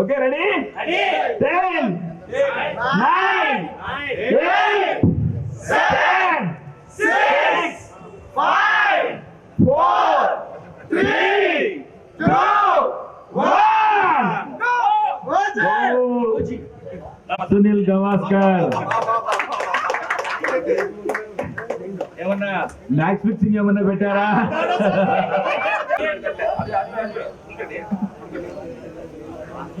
Okay ready? Ten nine eight seven six five four three two one. Sunil Gavaskar. ఏమన్నా? Match fixing ఏమన్నా పెట్టారా?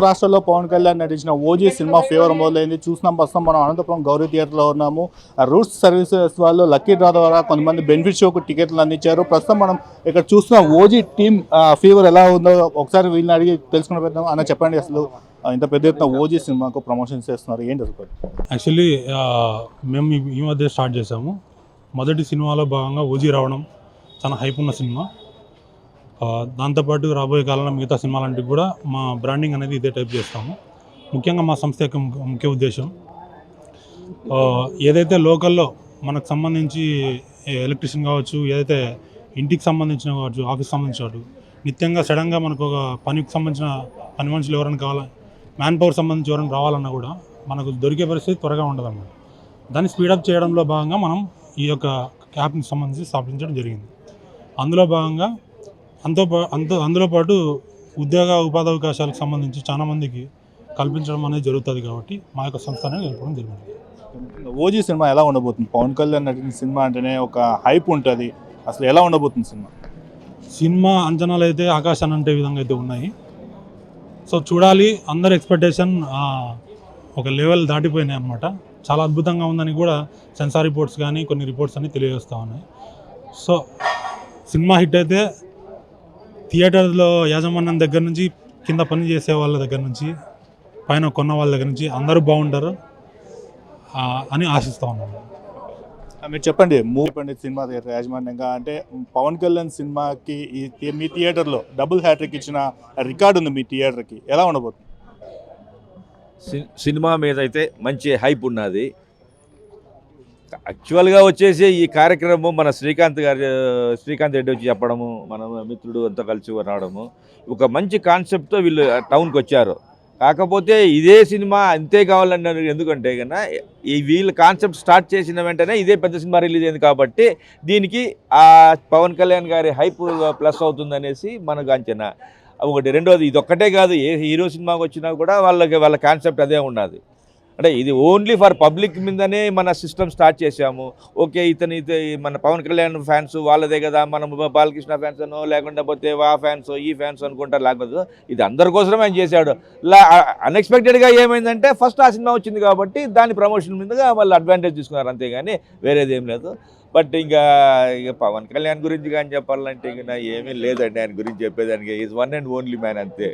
రాష్ట్రంలో పవన్ కళ్యాణ్ నటించిన OG cinema fever మొదలైంది. చూసినాం ప్రస్తుతం మనం అనంతపురం గౌరీ థియేటర్లో ఉన్నాము. ఆ రూట్స్ సర్వీసెస్ వాళ్ళు లక్కీ డ్రా ద్వారా కొంతమంది బెనిఫిట్ షోకు టికెట్లు అందించారు. ప్రస్తుతం మనం ఇక్కడ చూసిన ఓజీ టీమ్ ఫీవర్ ఎలా ఉందో. ఒకసారి వీళ్ళని అడిగి తెలుసుకునే పెద్దాం అన్న చెప్పండి అసలు. ఇంత పెద్ద ఎత్తున ఓజీ సినిమాకు ప్రమోషన్స్ చేస్తున్నారు. ఏంటి అసలు? యాక్చువల్లీ మేము ఈ- మధ్య స్టార్ట్ చేసాము మొదటి సినిమాలో భాగంగా ఓజీ రావడం చాలా హైప్ ఉన్న సినిమా. దాంతోపాటు రాబోయే కాలంలో మిగతా సినిమాలంటివి కూడా మా బ్రాండింగ్ అనేది ఇదే టైప్ చేస్తాము. ముఖ్యంగా మా సంస్థ యొక్క ముఖ్య- ముఖ్య ఉద్దేశం ఏదైతే లోకల్లో మనకు సంబంధించి ఎలక్ట్రిషియన్ కావచ్చు ఏదైతే ఇంటికి సంబంధించిన కావచ్చు ఆఫీస్ సంబంధించిన కావచ్చు నిత్యంగా సడన్గా మనకు ఒక పనికి సంబంధించిన పని మనుషులు ఎవరైనా కావాలి మ్యాన్ పవర్ సంబంధించి ఎవరైనా రావాలన్నా కూడా మనకు దొరికే పరిస్థితి త్వరగా ఉండదన్నమాట. దాన్ని స్పీడప్ చేయడంలో భాగంగా మనం ఈ యొక్క యాప్ని సంబంధించి స్థాపించడం జరిగింది. అందులో భాగంగా అంతో అంత అందులో పాటు ఉద్యోగ ఉపాధి అవకాశాలకు సంబంధించి చాలా మందికి కల్పించడం అనేది జరుగుతుంది కాబట్టి మా యొక్క సంస్థనే నిలపడం జరిగింది. ఓజీ సినిమా ఎలా ఉండబోతుంది? పవన్ కళ్యాణ్ నటించిన సినిమా అంటేనే ఒక హైప్ ఉంటుంది. అసలు ఎలా ఉండబోతుంది సినిమా? సినిమా అంచనాలు అయితే ఆకాశాన్ని అంటే విధంగా అయితే ఉన్నాయి. సో చూడాలి అందరి ఎక్స్పెక్టేషన్ ఒక లెవెల్ దాటిపోయినాయి అనమాట చాలా అద్భుతంగా ఉందని కూడా సెన్సార్ రిపోర్ట్స్ కానీ కొన్ని రిపోర్ట్స్ అన్ని తెలియజేస్తూ ఉన్నాయి. సో సినిమా హిట్ అయితే థియేటర్లో యాజమాన్యం దగ్గర నుంచి కింద పని చేసే వాళ్ళ దగ్గర నుంచి పైన కొన్న వాళ్ళ దగ్గర నుంచి అందరూ బాగుంటారు ఆ, అని ఆశిస్తూ ఉన్నాను. మీరు చెప్పండి మూవీ చెప్పండి సినిమా థియేటర్ యాజమాన్యంగా. అంటే పవన్ కళ్యాణ్ సినిమాకి ఈ మీ థియేటర్లో డబుల్ హ్యాట్రిక్ ఇచ్చిన రికార్డు ఉంది మీ థియేటర్కి ఎలా ఉండబోతుంది? సినిమా మీద అయితే మంచి హైప్ ఉన్నది. యాక్చువల్గా వచ్చేసి ఈ కార్యక్రమం మన శ్రీకాంత్ గారి శ్రీకాంత్ రెడ్డి వచ్చి చెప్పడము మన మిత్రుడు అంతా కలిసి రావడము ఒక మంచి కాన్సెప్ట్తో వీళ్ళు టౌన్కి వచ్చారు. కాకపోతే ఇదే సినిమా అంతే కావాలన్నారు ఎందుకంటే కన్నా ఈ వీళ్ళ కాన్సెప్ట్ స్టార్ట్ చేసిన వెంటనే ఇదే పెద్ద సినిమా రిలీజ్ అయింది కాబట్టి దీనికి ఆ పవన్ కళ్యాణ్ గారి హైప్ ప్లస్ అవుతుందనేసి మనకు అంచనా. ఒకటి రెండోది ఇది ఒక్కటే కాదు ఏ హీరో సినిమాకి వచ్చినా కూడా వాళ్ళకి వాళ్ళ కాన్సెప్ట్ అదే ఉన్నది అంటే ఇది ఓన్లీ ఫర్ పబ్లిక్ మీదనే మన సిస్టమ్ స్టార్ట్ చేసాము ఓకే ఇతను ఇత మన పవన్ కళ్యాణ్ ఫ్యాన్స్ వాళ్ళదే కదా మనం బాలకృష్ణ ఫ్యాన్స్ అనో లేకుండా పోతే వా ఫ్యాన్స్ ఈ ఫ్యాన్స్ అనుకుంటారు. లేకపోతే ఇది అందరి కోసమే ఆయన చేశాడు. అన్ఎక్స్పెక్టెడ్గా ఏమైందంటే ఫస్ట్ ఆ సినిమా వచ్చింది కాబట్టి దాని ప్రమోషన్ మీదుగా వాళ్ళు అడ్వాంటేజ్ తీసుకున్నారు అంతేగాని వేరేది ఏం లేదు. బట్ ఇంకా ఇక పవన్ కళ్యాణ్ గురించి కానీ చెప్పాలంటే ఇంకా ఏమీ లేదండి ఆయన గురించి చెప్పేదానికి. Is one and only man అంతే.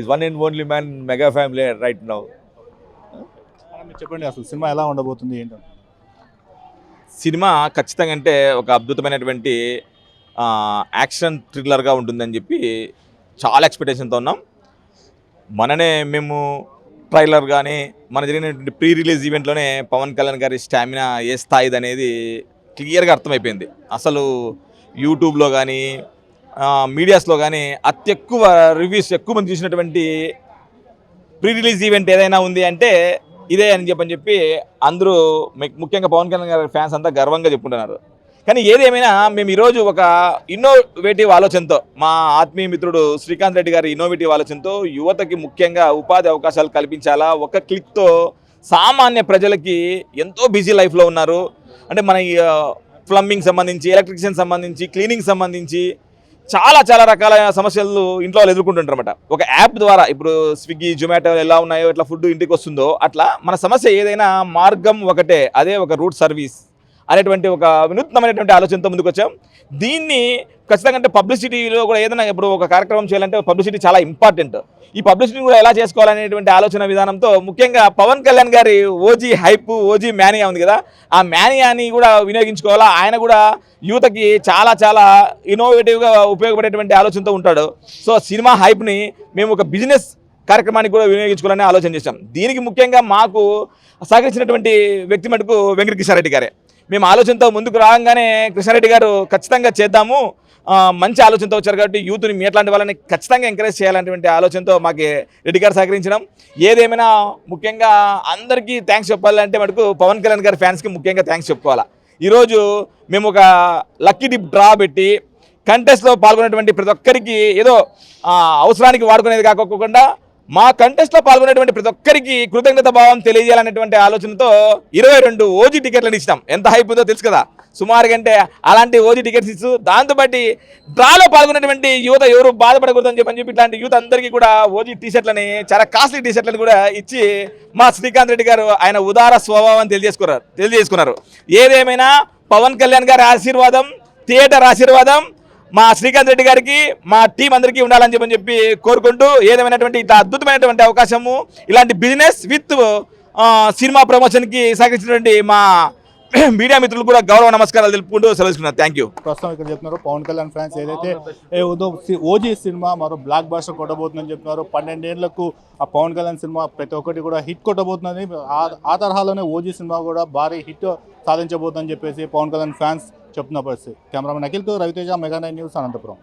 Is one and only man mega family right now మీరు చెప్పండి అసలు సినిమా ఎలా ఉండబోతుంది ఏంటంటే సినిమా ఖచ్చితంగా అంటే ఒక అద్భుతమైనటువంటి యాక్షన్ థ్రిల్లర్గా ఉంటుందని చెప్పి చాలా ఎక్స్పెక్టేషన్తో ఉన్నాం. మననే మేము ట్రైలర్ కానీ మన జరిగినటువంటి ప్రీ రిలీజ్ ఈవెంట్లోనే పవన్ కళ్యాణ్ గారి స్టామినా ఏ స్థాయిది అనేది క్లియర్గా అర్థమైపోయింది. అసలు యూట్యూబ్లో కానీ మీడియాస్లో కానీ అత్యక్కువ రివ్యూస్ ఎక్కువ మంది చూసినటువంటి ప్రీ రిలీజ్ ఈవెంట్ ఏదైనా ఉంది అంటే ఇదే అని చెప్పని చెప్పి అందరూ ముఖ్యంగా పవన్ కళ్యాణ్ గారి ఫ్యాన్స్ అంతా గర్వంగా చెప్పుకుంటున్నారు. కానీ ఏదేమైనా మేము ఈరోజు ఒక ఇన్నోవేటివ్ ఆలోచనతో మా ఆత్మీయ మిత్రుడు శ్రీకాంత్ రెడ్డి గారి ఇన్నోవేటివ్ ఆలోచనతో యువతకి ముఖ్యంగా ఉపాధి అవకాశాలు కల్పించాలా? ఒక క్లిక్తో సామాన్య ప్రజలకి ఎంతో బిజీ లైఫ్లో ఉన్నారు. అంటే మన ప్లంబింగ్ సంబంధించి ఎలక్ట్రిషియన్ సంబంధించి క్లీనింగ్ సంబంధించి చాలా చాలా రకాల సమస్యలు ఇంట్లో వాళ్ళు ఎదుర్కొంటుంటారు అనమాట ఒక యాప్ ద్వారా ఇప్పుడు స్విగ్గీ జొమాటో ఎలా ఉన్నాయో ఇట్లా ఫుడ్ ఇంటికి వస్తుందో అట్లా మన సమస్య ఏదైనా మార్గం ఒకటే అదే ఒక రూట్ సర్వీస్. అనేటువంటి ఒక వినూత్నమైనటువంటి ఆలోచనతో ముందుకు వచ్చాం దీన్ని ఖచ్చితంగా అంటే పబ్లిసిటీలో కూడా ఏదైనా ఇప్పుడు ఒక కార్యక్రమం చేయాలంటే పబ్లిసిటీ చాలా ఇంపార్టెంట్. ఈ పబ్లిసిటీ కూడా ఎలా చేసుకోవాలనేటువంటి ఆలోచన విధానంతో ముఖ్యంగా పవన్ కళ్యాణ్ గారి ఓజీ హైప్ ఓజీ మ్యానియా ఉంది కదా. ఆ మేనియాని కూడా వినియోగించుకోవాలా? ఆయన కూడా యువతకి చాలా చాలా ఇన్నోవేటివ్గా ఉపయోగపడేటువంటి ఆలోచనతో ఉంటాడు. సో సినిమా హైప్ని మేము ఒక బిజినెస్ కార్యక్రమానికి కూడా వినియోగించుకోవాలని ఆలోచన చేశాం. దీనికి ముఖ్యంగా మాకు సహకరించినటువంటి వ్యక్తి మటుకు వెంకట కిషారెడ్డి గారే. మేము ఆలోచనతో ముందుకు రాగానే కృష్ణారెడ్డి గారు ఖచ్చితంగా చేద్దాము. మంచి ఆలోచనతో వచ్చారు కాబట్టి యూత్ని మీ అట్లాంటి వాళ్ళని ఖచ్చితంగా ఎంకరేజ్ చేయాలనేటువంటి ఆలోచనతో మాకు రెడ్డి గారు సహకరించడం. ఏదేమైనా ముఖ్యంగా అందరికీ థ్యాంక్స్ చెప్పాలంటే మటుకు పవన్ కళ్యాణ్ గారి ఫ్యాన్స్కి ముఖ్యంగా థ్యాంక్స్ చెప్పుకోవాలా. ఈరోజు మేము ఒక లక్కీ డిప్ డ్రా పెట్టి కంటెస్ట్లో పాల్గొనేటువంటి ప్రతి ఒక్కరికి ఏదో అవసరానికి వాడుకునేది కాకోకుండా మా కంటెస్ట్లో పాల్గొనేటువంటి ప్రతి ఒక్కరికి కృతజ్ఞత భావం తెలియజేయాలనేటువంటి ఆలోచనతో ఇరవై రెండు ఓజీ టికెట్లను ఇచ్చినాం. ఎంత హైప్ ఉందో తెలుసు కదా? సుమారు కంటే అలాంటి ఓజీ టికెట్స్ ఇచ్చు దాంతో బట్టి డ్రాలో పాల్గొనేటువంటి యువత ఎవరు బాధపడకూడదని చెప్పని చెప్పి ఇట్లాంటి యూత్ అందరికీ కూడా ఓజీ టీషర్ట్లని చాలా కాస్ట్లీ టీషర్ట్లను కూడా ఇచ్చి మా శ్రీకాంత్ రెడ్డి గారు ఆయన ఉదార స్వభావం తెలియజేసుకున్నారు. తెలియజేసుకున్నారు. ఏదేమైనా పవన్ కళ్యాణ్ గారి ఆశీర్వాదం థియేటర్ ఆశీర్వాదం మా శ్రీకాంత్ రెడ్డి గారికి మా టీం అందరికీ ఉండాలని చెప్పని చెప్పి కోరుకుంటూ ఏదేమైనటువంటి ఇంత అద్భుతమైనటువంటి అవకాశము ఇలాంటి బిజినెస్ విత్ సినిమా ప్రమోషన్కి సహకరించినటువంటి మా మీడియా మిత్రులు కూడా గౌరవ నమస్కారాలు తెలుపుకుంటూ సెలవుకున్నారు థ్యాంక్ యూ ప్రస్తుతం ఇక్కడ చెప్తున్నారు పవన్ కళ్యాణ్ ఫ్యాన్స్ ఏదైతే ఏ ఓజీ సినిమా మరో బ్లాక్ బాస్టర్ కొట్టబోతుందని చెప్తున్నారు. పన్నెండేళ్ళకు ఆ పవన్ కళ్యాణ్ సినిమా ప్రతి ఒక్కటి కూడా హిట్ కొట్టబోతుందని ఆ- ఆ తరహాలోనే ఓజీ సినిమా కూడా భారీ హిట్ సాధించబోతుందని చెప్పేసి పవన్ కళ్యాణ్ ఫ్యాన్స్ చెప్తున్న పరిస్థితి cameraman అఖిల్తో Raviteja mega nine news Anantapuram